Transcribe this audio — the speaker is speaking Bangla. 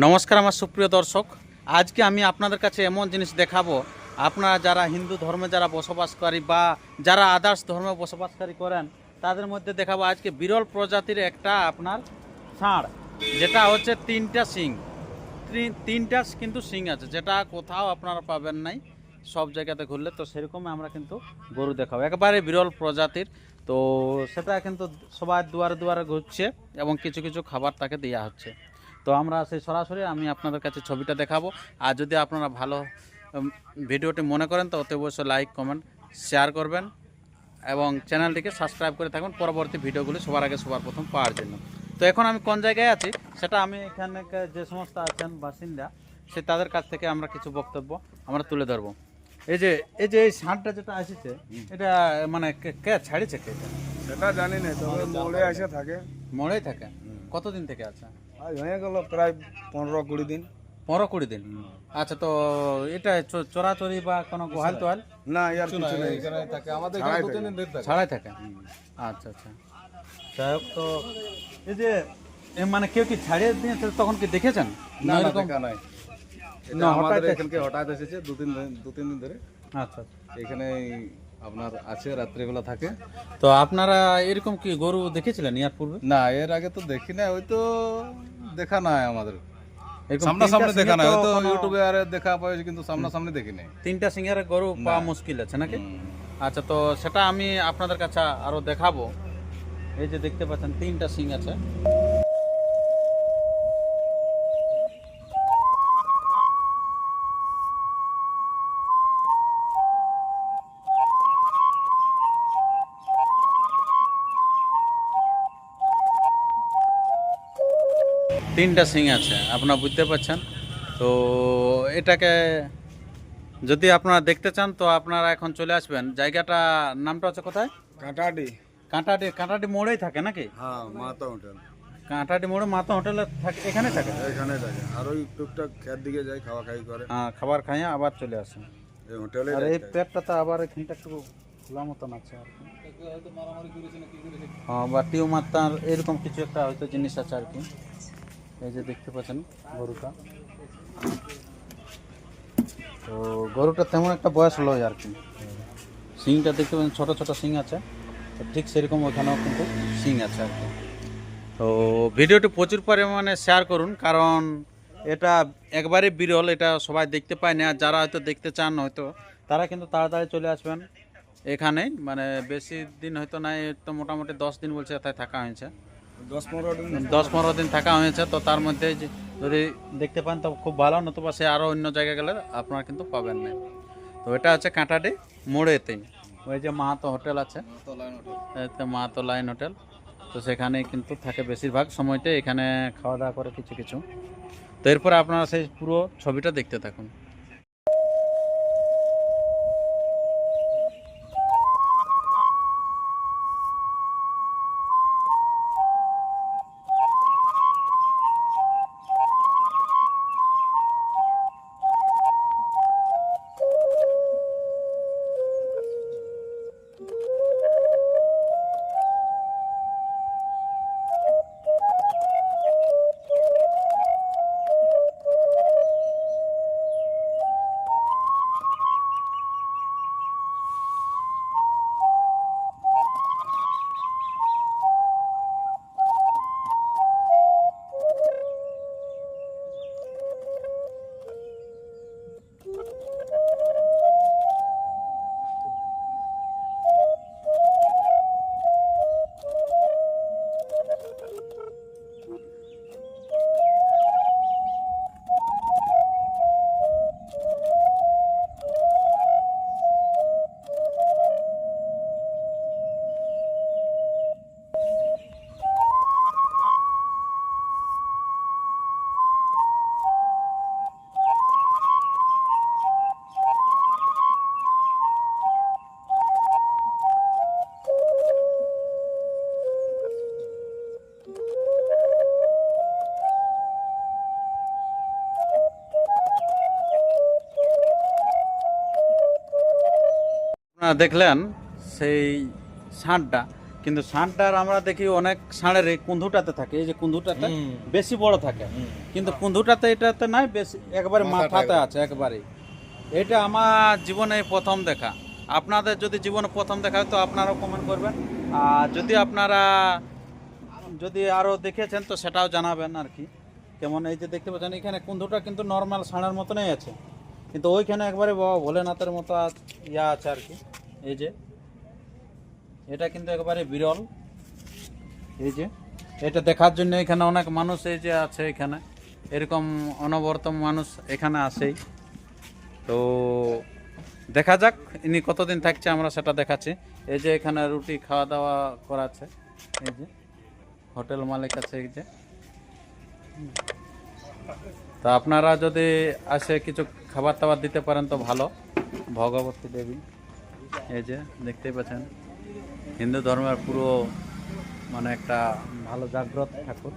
নমস্কার আমার সুপ্রিয় দর্শক। আজকে আমি আপনাদের কাছে এমন জিনিস দেখাবো। আপনারা যারা হিন্দু ধর্মে যারা বসবাসকারী বা যারা আদার্স ধর্মে বসবাসকারী করেন, তাদের মধ্যে দেখাবো আজকে বিরল প্রজাতির একটা আপনার ষাঁড়, যেটা হচ্ছে তিনটা তিন- তিনটা কিন্তু শিং আছে, যেটা কোথাও আপনারা পাবেন নাই, সব জায়গাতে ঘুরলে। তো সেরকম আমরা কিন্তু গরু দেখাবো। একেবারে বিরল প্রজাতির। তো সেটা কিন্তু সবার দুয়ারে দুয়ারে ঘুরছে এবং কিছু কিছু খাবার তাকে দেওয়া হচ্ছে। তো আমরা সেই সরাসরি আমি আপনাদের কাছে ছবিটা দেখাবো। আর যদি আপনারা ভালো ভিডিওটি মনে করেন তো অতি অবশ্যই লাইক কমেন্ট শেয়ার করবেন এবং চ্যানেলটিকে সাবস্ক্রাইব করে থাকুন। পরবর্তী ভিডিওগুলি সবার আগে সবার প্রথম পাওয়ার জন্য। তো এখন আমি কোন জায়গায় আছি সেটা আমি এখানে যে সমস্ত আছেন বাসিন্দা সে তাদের কাছ থেকে আমরা কিছু বক্তব্য আমরা তুলে ধরবো। এই যে এই যে এই ষাঁড়টা যেটা আসছে এটা মানে কে- ছাড়িছে কে সেটা জানি না তবে মোড়ে আসে থাকে। মরেই থাকে? কতদিন থেকে আছে? আজ হয়ে গেল প্রায় পনেরো কুড়ি দিন। পনেরো কুড়ি দিন। আচ্ছা তো এটা চোরাচুরি বা কোনো গোহাল তোহাল? না ইয়ার কিছু নেই আমাদের ছাড়াই থাকে। আচ্ছা আচ্ছা। যাই হোক তো এই যে মানে কেউ কি ছাড়িয়ে দিয়েছে? তখন কি দেখেছেন? না না এরকম না, হঠাৎ আমাদের এখানকে হঠাৎ এসেছে দু তিন দিন দু তিন দিন ধরে। আচ্ছা আচ্ছা। এখানে আপনার আছে রাত্রিবেলা থাকে। তো আপনারা এরকম কি গরু দেখেছিলেন ইয়ার পূর্বে? না এর আগে তো দেখি না ওই তো দেখা নাই আমাদের। সামনাসামনি দেখা নাই হয়তো ইউটিউবে আর দেখা পাইছি কিন্তু সামনাসামনি দেখি নাই। তিনটা সিংহের গরু পাওয়া মুশকিল আছে নাকি? আচ্ছা তো সেটা আমি আপনাদের কাছে আরও দেখাবো। এই যে দেখতে পাচ্ছেন তিনটা সিং আছে। তিনটা সিং আছে আপনারা বুঝতে পারছেন? তো এটাকে যদি আপনারা দেখতে চান তো আপনারা এখন চলে আসবেন। জায়গাটা নামটা হচ্ছে কোথায়? কাঁটাডি কাঁটাডি কাঁটাডি মোড়েই থাকে নাকি? হ্যাঁ মাতা হোটেল। কাঁটাটি মোড়ে মাতা হোটেলে থাকে এখানে থাকে? এখানে থাকে। আর ওই টুকটাক খেত দিকে যায় খাওয়া খাই করে। হ্যাঁ খাবার খাইয়া আবার চলে আসে এই হোটেলে আর এই পেটটা তো আবার এখানটা একটু খোলা মতন আছে আর হ্যাঁ বা টিউমার তার এরকম কিছু একটা হয়তো জিনিস আছে আর কি। এই যে দেখতে পাচ্ছেন গরুটা। তো গরুটা তেমন একটা বয়স লয় আর কি। সিংটা দেখতে পাচ্ছেন, ছোটো ছোট সিং আছে। তো ঠিক সেরকম ওখানেও কিন্তু সিং আছে আর কি। তো ভিডিওটি প্রচুর পরিমাণে শেয়ার করুন, কারণ এটা একবারে বিরল, এটা সবাই দেখতে পায় না। যারা হয়তো দেখতে চান হয়তো, তারা কিন্তু তাড়াতাড়ি চলে আসবেন এখানে মানে বেশি দিন হয়তো নাই, তো মোটামুটি দশ দিন বলছে এথায় থাকা হয়েছে। দশ পনেরো দিন দশ পনেরো দিন থাকা হয়েছে তো তার মধ্যে যদি দেখতে পান তো খুব ভালো নতুবা সে আরও অন্য জায়গায় গেলে আপনারা কিন্তু পাবেন না। তো এটা হচ্ছে কাঁটাডি মোড়েতে। ওই যে মাহাতো হোটেল আছে। Mahato line hotel. তো সেখানে কিন্তু থাকে বেশিরভাগ সময়টা এখানে খাওয়া দাওয়া করে কিছু কিছু তো এরপরে আপনারা সেই পুরো ছবিটা দেখতে থাকুন। দেখলেন সেই ষাঁড়টা কিন্তু ষাঁড়টার আমরা দেখি অনেক ষাঁড়ের এই কুন্ধুটাতে থাকে। এই যে কুন্ধুটাতে বেশি বড় থাকে। কিন্তু কুন্ধুটাতে এটাতে নাই বেশি একবারে মাথাতে আছে একবারে এটা আমার জীবনে প্রথম দেখা। আপনাদের যদি জীবনে প্রথম দেখা হয় তো আপনারাও কমেন্ট করবেন। আর যদি আপনারা যদি আরও দেখেছেন তো সেটাও জানাবেন আর কি। কেমন এই যে দেখতে পাচ্ছেন এখানে কুন্ধুটা কিন্তু নর্মাল ষাঁড়ের মতনই আছে। কিন্তু ওইখানে একবারে বাবা ভোলেনাথের মতো ইয়া আছে আর কি। এই যে, এটা কিন্তু একবারে বিরল। এই যে, এটা দেখার জন্য এখানে অনেক মানুষ এই যে আছে এখানে। এরকম অনবরত মানুষ এখানে আসেই তো দেখা যাক ইনি কতদিন থাকছে, আমরা সেটা দেখাচ্ছি। এই যে এখানে রুটি খাওয়া দাওয়া করাচ্ছে। এই যে, হোটেল মালিক আছে এই যে। তা আপনারা যদি আসে কিছু খাবার টাবার দিতে পারেন তো ভালো। ভগবতী দেবী। এই যে দেখতেই পাচ্ছেন হিন্দু ধর্মের পুরো মানে একটা ভালো জাগ্রত ঠাকুর।